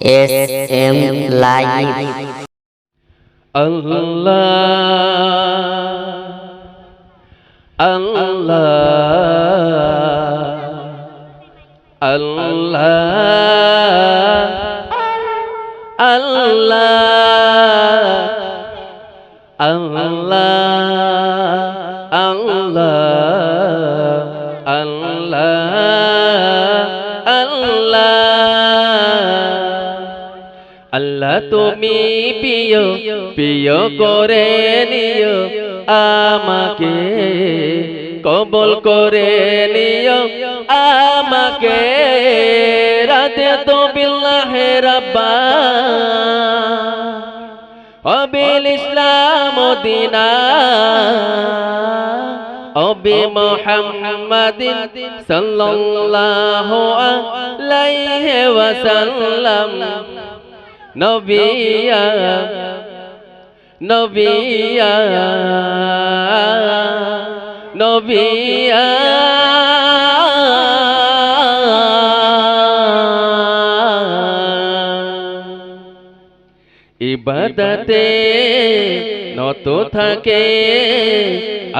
S M live আল্লাহ আল্লাহ আল্লাহ আল্লাহ আল্লাহ আল্লাহ আল্লাহ আল্লাহ তুমি প্রিয় প্রিয় করে নিও। আমাকে কবল করে নিও। আমাকে রাতে তো বিল্লাহে রাব্বা। অবিল ইসলাম দিনা। অবি মোহাম্মদিন সাল্লাল্লাহু আলাইহি ওয়াসাল্লাম। নবিয়া নবিয়া নবিয়া। ইবাদতে নত থাকে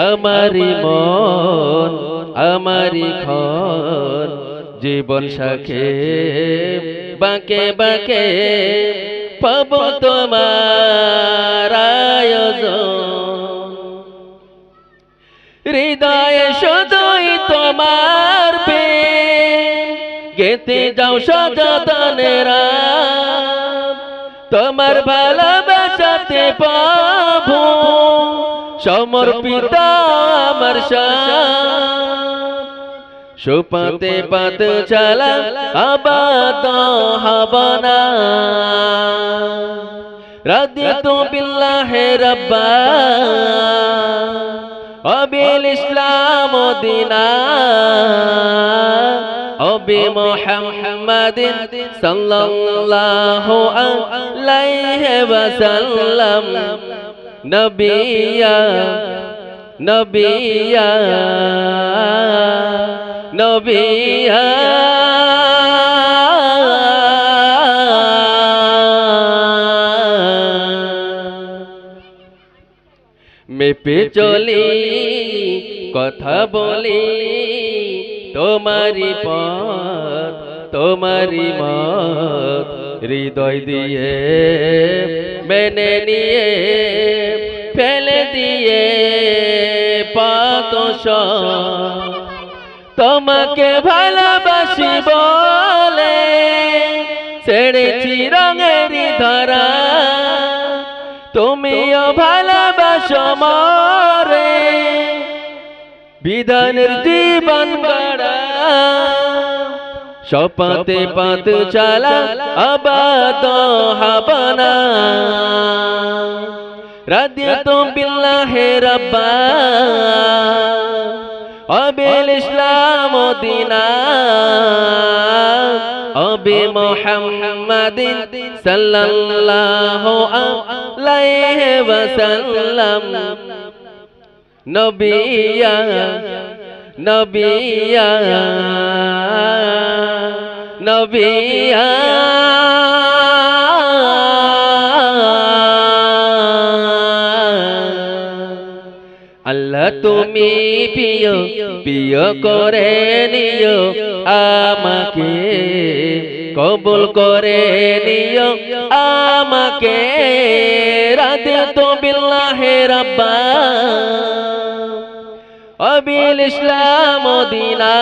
আমারি মন আমারি খন জীবন সাখে বাঁকে বাঁকে পাব তোমার হৃদয়ে শুধুই তোমার প্রেম। গেতে যাও সযতনেরা তোমার ভালোবাসাতে পাবো। সমর্পিত আমার সুপাতে পাত চালা আবাদ হবনা رضيت بالله ربا وبالإسلام دينا وبمحمد صلى الله عليه وسلم نبيا نبيا নবিয়া মেপে চলি কথা বলি তোমারি পথ তোমারি মত হৃদয় দিয়ে মেনে নিয়ে ফেলে দিয়ে পাত তোমাকে ভালোবাসি বলে ছেড়েছি রঙের ধরা। তুমিও ভালোবাসো মরে বিধানের জীবন গড়া। সপাতে পাত চালা আবাদ হাবানা। রাদিয়াত বিল্লাহি রাব্বা। অবিল ইসলাম দিনা অবি মুহাম্মাদিন সাল্লাল্লাহু আলাইহি ওয়াসাল্লাম। নবিয়া নবিয়া নবিয়া। তুমি প্রিয় প্রিয় করে নিও, আমাকে কবুল করে নিও, আমাকে রাতে তো বিল্লাহে রাব্বা। অবিল ইসলাম দিনা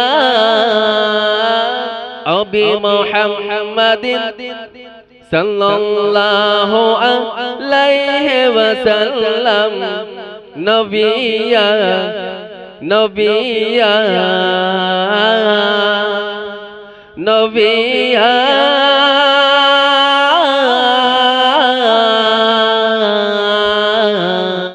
অবি মুহাম্মাদিন সাল্লাল্লাহু আলাইহি ওয়াসাল্লাম। নবিয়া নবিয়া নবিয়া